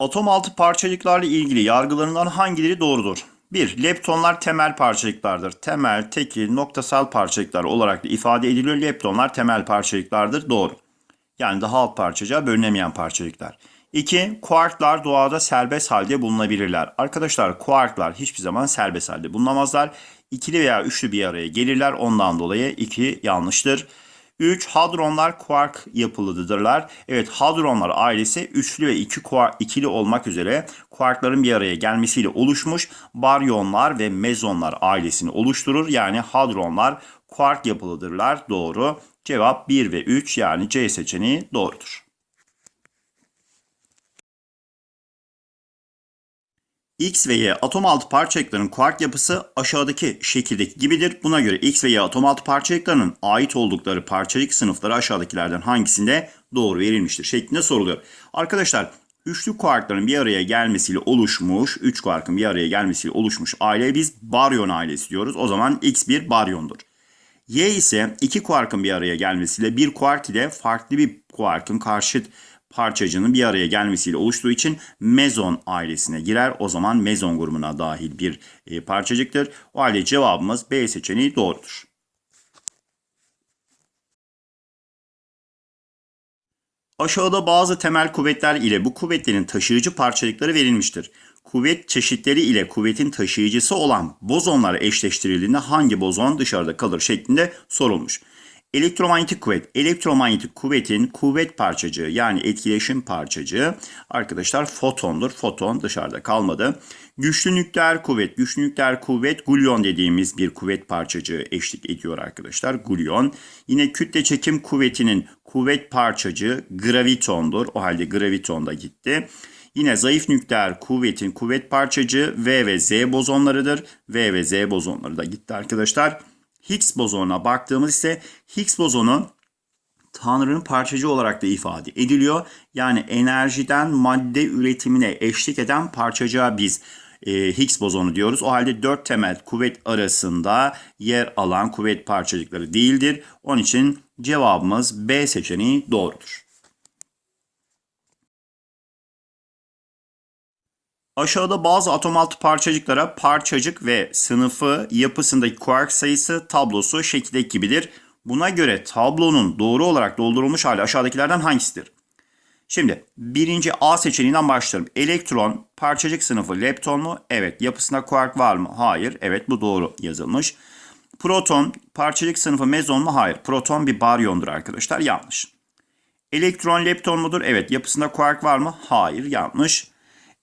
Atom altı parçacıklarla ilgili yargılarından hangileri doğrudur? 1. Leptonlar temel parçacıklardır. Temel, tekil, noktasal parçacıklar olarak da ifade ediliyor. Leptonlar temel parçacıklardır. Doğru. Yani daha alt parçacığa bölünemeyen parçacıklar. 2. Kuarklar doğada serbest halde bulunabilirler. Arkadaşlar kuarklar hiçbir zaman serbest halde bulunamazlar. İkili veya üçlü bir araya gelirler. Ondan dolayı 2 yanlıştır. 3. Hadronlar kuark yapılıdırlar. Evet hadronlar ailesi üçlü ve iki kuark, ikili olmak üzere kuarkların bir araya gelmesiyle oluşmuş baryonlar ve mezonlar ailesini oluşturur. Yani hadronlar kuark yapılıdırlar. Doğru. Cevap 1 ve 3 yani C seçeneği doğrudur. X ve Y atom altı parçacıkların kuark yapısı aşağıdaki şekildeki gibidir. Buna göre X ve Y atom altı parçacıklarının ait oldukları parçacık sınıfları aşağıdakilerden hangisinde doğru verilmiştir şeklinde soruluyor. Arkadaşlar üçlü kuarkların bir araya gelmesiyle oluşmuş, üç kuarkın bir araya gelmesiyle oluşmuş aileye biz baryon ailesi diyoruz. O zaman X bir baryondur. Y ise iki kuarkın bir araya gelmesiyle bir kuark ile farklı bir kuarkın karşıt parçacığının bir araya gelmesiyle oluştuğu için mezon ailesine girer. O zaman mezon grubuna dahil bir e, parçacıktır. O halde cevabımız B seçeneği doğrudur. Aşağıda bazı temel kuvvetler ile bu kuvvetlerin taşıyıcı parçacıkları verilmiştir. Kuvvet çeşitleri ile kuvvetin taşıyıcısı olan bozonlar eşleştirildiğinde hangi bozon dışarıda kalır şeklinde sorulmuş. Elektromanyetik kuvvet. Elektromanyetik kuvvetin kuvvet parçacığı yani etkileşim parçacığı arkadaşlar fotondur. Foton dışarıda kalmadı. Güçlü nükleer kuvvet. Güçlü nükleer kuvvet gulyon dediğimiz bir kuvvet parçacığı eşlik ediyor arkadaşlar. Gulyon. Yine kütle çekim kuvvetinin kuvvet parçacığı gravitondur. O halde graviton da gitti. Yine zayıf nükleer kuvvetin kuvvet parçacığı V ve Z bozonlarıdır. V ve Z bozonları da gitti arkadaşlar. Higgs bozonuna baktığımız ise Higgs bozonu Tanrı'nın parçacığı olarak da ifade ediliyor. Yani enerjiden madde üretimine eşlik eden parçacığa biz e, Higgs bozonu diyoruz. O halde dört temel kuvvet arasında yer alan kuvvet parçacıkları değildir. Onun için cevabımız B seçeneği doğrudur. Aşağıda bazı atom altı parçacıklara parçacık ve sınıfı yapısındaki kuark sayısı tablosu şekildeki gibidir. Buna göre tablonun doğru olarak doldurulmuş hali aşağıdakilerden hangisidir? Şimdi birinci A seçeneğinden başlayalım. Elektron parçacık sınıfı lepton mu? Evet. Yapısında kuark var mı? Hayır. Evet bu doğru yazılmış. Proton parçacık sınıfı mezon mu? Hayır. Proton bir baryondur arkadaşlar. Yanlış. Elektron lepton mudur? Evet. Yapısında kuark var mı? Hayır. Yanlış.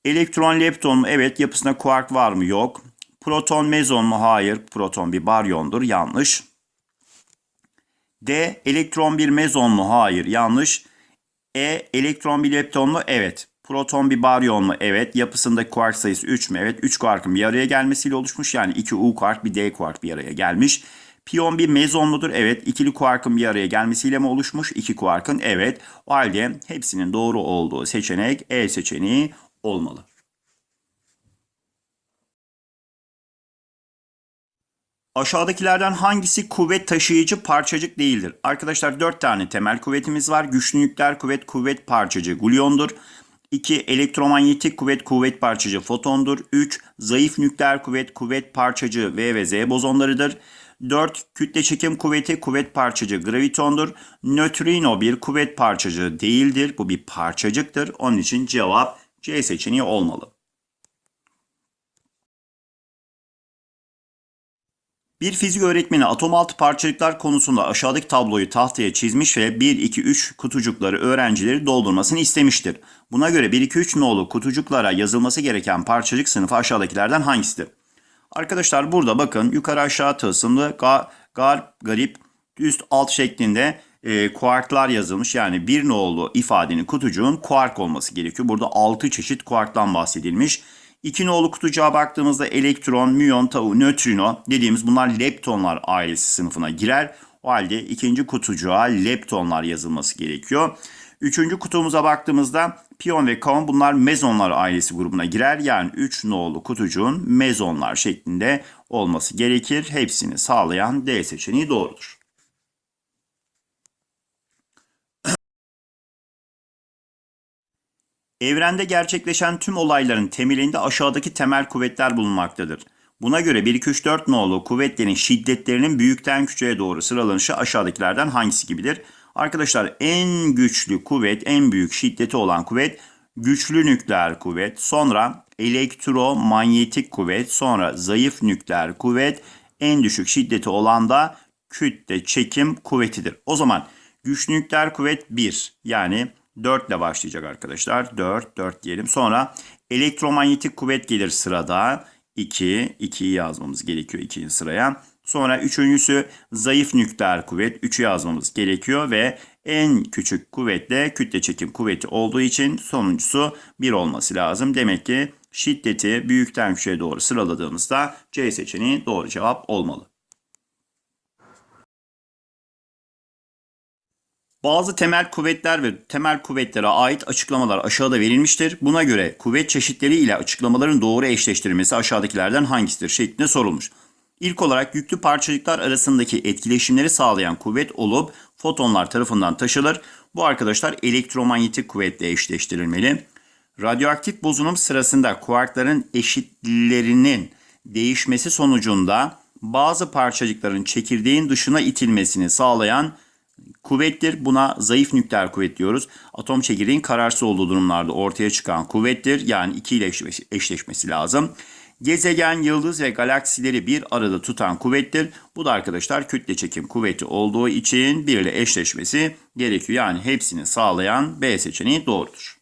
Elektron lepton mu? Evet. Yapısında kuark var mı? Yok. Proton mezon mu? Hayır. Proton bir baryondur. Yanlış. D. Elektron bir mezon mu? Hayır. Yanlış. E. Elektron bir lepton mu? Evet. Proton bir baryon mu? Evet. Yapısında kuark sayısı 3 mü? Evet. 3 kuarkın bir araya gelmesiyle oluşmuş. Yani 2 U kuark bir D kuark bir araya gelmiş. Piyon bir mezon mudur? Evet. İkili kuarkın bir araya gelmesiyle mi oluşmuş? 2 kuarkın. Evet. O halde hepsinin doğru olduğu seçenek E seçeneği olmalı. Aşağıdakilerden hangisi kuvvet taşıyıcı parçacık değildir? Arkadaşlar 4 tane temel kuvvetimiz var. Güçlü nükleer kuvvet kuvvet parçacığı gulyondur. 2. Elektromanyetik kuvvet kuvvet parçacığı fotondur. 3. Zayıf nükleer kuvvet kuvvet parçacığı V ve Z bozonlarıdır. 4. Kütle çekim kuvveti kuvvet parçacığı gravitondur. Nötrino bir kuvvet parçacığı değildir. Bu bir parçacıktır. Onun için cevap C seçeneği olmalı. Bir fizik öğretmeni atom altı parçacıklar konusunda aşağıdaki tabloyu tahtaya çizmiş ve 1, 2, 3 kutucukları öğrencileri doldurmasını istemiştir. Buna göre 1, 2, 3 nolu kutucuklara yazılması gereken parçacık sınıfı aşağıdakilerden hangisidir? Arkadaşlar burada bakın yukarı aşağı tılsımlı gar, gar garip üst alt şeklinde e, kuarklar yazılmış. Yani bir nolu ifadenin kutucuğun kuark olması gerekiyor. Burada 6 çeşit kuarktan bahsedilmiş. İki nolu kutucuğa baktığımızda elektron, müyon, tau, nötrino dediğimiz bunlar leptonlar ailesi sınıfına girer. O halde ikinci kutucuğa leptonlar yazılması gerekiyor. Üçüncü kutumuza baktığımızda piyon ve kaon bunlar mezonlar ailesi grubuna girer. Yani 3 nolu kutucuğun mezonlar şeklinde olması gerekir. Hepsini sağlayan D seçeneği doğrudur. Evrende gerçekleşen tüm olayların temelinde aşağıdaki temel kuvvetler bulunmaktadır. Buna göre 1, 2, 3, 4 nolu kuvvetlerin şiddetlerinin büyükten küçüğe doğru sıralanışı aşağıdakilerden hangisi gibidir? Arkadaşlar en güçlü kuvvet, en büyük şiddeti olan kuvvet güçlü nükleer kuvvet, sonra elektromanyetik kuvvet, sonra zayıf nükleer kuvvet, en düşük şiddeti olan da kütle çekim kuvvetidir. O zaman güçlü nükleer kuvvet 1 yani 4 ile başlayacak arkadaşlar. 4, 4 diyelim. Sonra elektromanyetik kuvvet gelir sırada. 2, 2'yi yazmamız gerekiyor ikinci sıraya. Sonra üçüncüsü zayıf nükleer kuvvet. 3'ü yazmamız gerekiyor ve en küçük kuvvetle kütle çekim kuvveti olduğu için sonuncusu 1 olması lazım. Demek ki şiddeti büyükten küçüğe doğru sıraladığımızda C seçeneği doğru cevap olmalı. Bazı temel kuvvetler ve temel kuvvetlere ait açıklamalar aşağıda verilmiştir. Buna göre kuvvet çeşitleri ile açıklamaların doğru eşleştirilmesi aşağıdakilerden hangisidir şeklinde sorulmuş. İlk olarak yüklü parçacıklar arasındaki etkileşimleri sağlayan kuvvet olup fotonlar tarafından taşılır. Bu arkadaşlar elektromanyetik kuvvetle eşleştirilmeli. Radyoaktif bozunum sırasında kuarkların eşitlerinin değişmesi sonucunda bazı parçacıkların çekirdeğin dışına itilmesini sağlayan kuvvettir. Buna zayıf nükleer kuvvet diyoruz. Atom çekirdeğin kararsız olduğu durumlarda ortaya çıkan kuvvettir. Yani 2 ile eşleşmesi, lazım. Gezegen, yıldız ve galaksileri bir arada tutan kuvvettir. Bu da arkadaşlar kütle çekim kuvveti olduğu için bir ile eşleşmesi gerekiyor. Yani hepsini sağlayan B seçeneği doğrudur.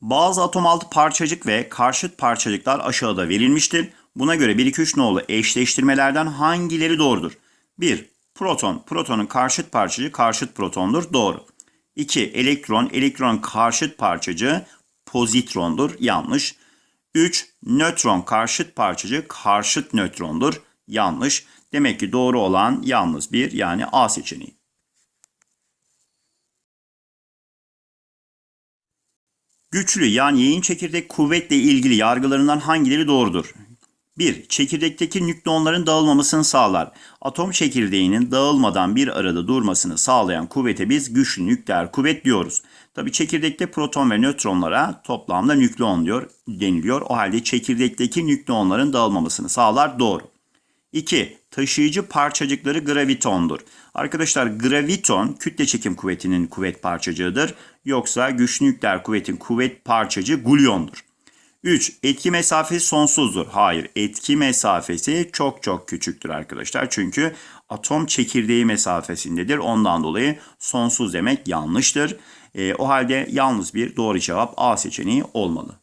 Bazı atom altı parçacık ve karşıt parçacıklar aşağıda verilmiştir. Buna göre 1 2 3 nolu eşleştirmelerden hangileri doğrudur? 1. Proton. Protonun karşıt parçacığı karşıt protondur. Doğru. 2. Elektron. Elektron karşıt parçacığı pozitrondur. Yanlış. 3. Nötron karşıt parçacığı karşıt nötrondur. Yanlış. Demek ki doğru olan yalnız bir yani A seçeneği. Güçlü yani yayın çekirdek kuvvetle ilgili yargılarından hangileri doğrudur? 1. Çekirdekteki nükleonların dağılmamasını sağlar. Atom çekirdeğinin dağılmadan bir arada durmasını sağlayan kuvvete biz güçlü nükleer kuvvet diyoruz. Tabi çekirdekte proton ve nötronlara toplamda nükleon diyor deniliyor. O halde çekirdekteki nükleonların dağılmamasını sağlar. Doğru. 2. Taşıyıcı parçacıkları gravitondur. Arkadaşlar graviton kütle çekim kuvvetinin kuvvet parçacığıdır. Yoksa güçlü nükleer kuvvetin kuvvet parçacığı gulyondur. 3. Etki mesafesi sonsuzdur. Hayır, etki mesafesi çok çok küçüktür arkadaşlar. Çünkü atom çekirdeği mesafesindedir. Ondan dolayı sonsuz demek yanlıştır. E, o halde yalnız bir doğru cevap A seçeneği olmalı.